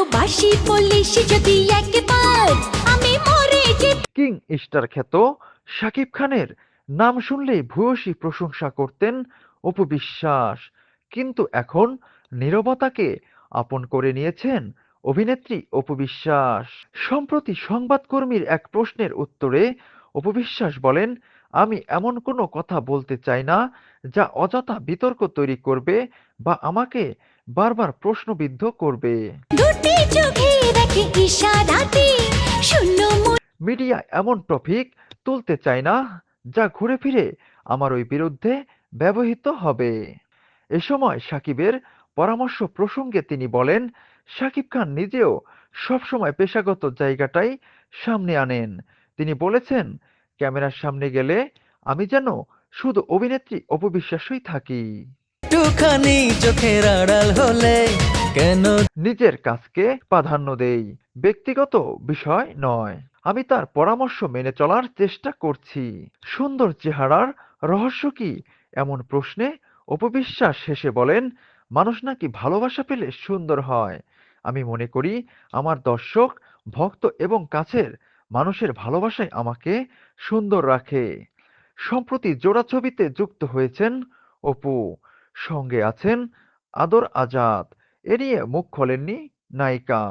ভালোবাসি বলিস যদি একবার, আমি মরে যে কিং স্টার খ্যাত শাকিব খানের নাম শুনলেই ভূয়সী প্রশংসা করতেন কিন্তু এখন নীরবতাকে আপন করে নিয়েছেন অভিনেত্রী অপু বিশ্বাস। সম্প্রতি সংবাদকর্মীর এক প্রশ্নের উত্তরে অপু বিশ্বাস বলেন আমি এমন কোনো কথা বলতে চাই না যা অযথা বিতর্ক তৈরি করবে বা আমাকে বারবার প্রশ্নবিদ্ধ করবে। মিডিয়া এমন টপিক তুলতে চায় না যা ঘুরে ফিরে আমার ওই বিরুদ্ধে ব্যবহৃত হবে। এ সময় সাকিবের পরামর্শ প্রসঙ্গে তিনি বলেন সাকিব খান নিজেও সবসময় পেশাগত জায়গাটাই সামনে আনেন। তিনি বলেছেন ক্যামেরার সামনে গেলে আমি যেন শুধু অভিনেত্রী অপবিশ্বাসই থাকি। একটুখানি চোখের আড়াল হলে কেন নিজের কাজকে প্রাধান্য দেই ব্যক্তিগত বিষয় নয়। আমি তার পরামর্শ মেনে চলার চেষ্টা করছি। সুন্দর চেহারার রহস্য কি? এমন প্রশ্নে অপবিশ্বাস শেষে বলেন মানুষ নাকি ভালোবাসা পেলে সুন্দর হয়। আমি মনে করি আমার দর্শক ভক্ত এবং কাছের মানুষের ভালোবাসাই আমাকে সুন্দর রাখে। সম্প্রতি জোড়া ছবিতে যুক্ত হয়েছেন অপু। সঙ্গে আছেন আদর আজাদ। এ নিয়ে মুখ খোলেননি নায়িকা।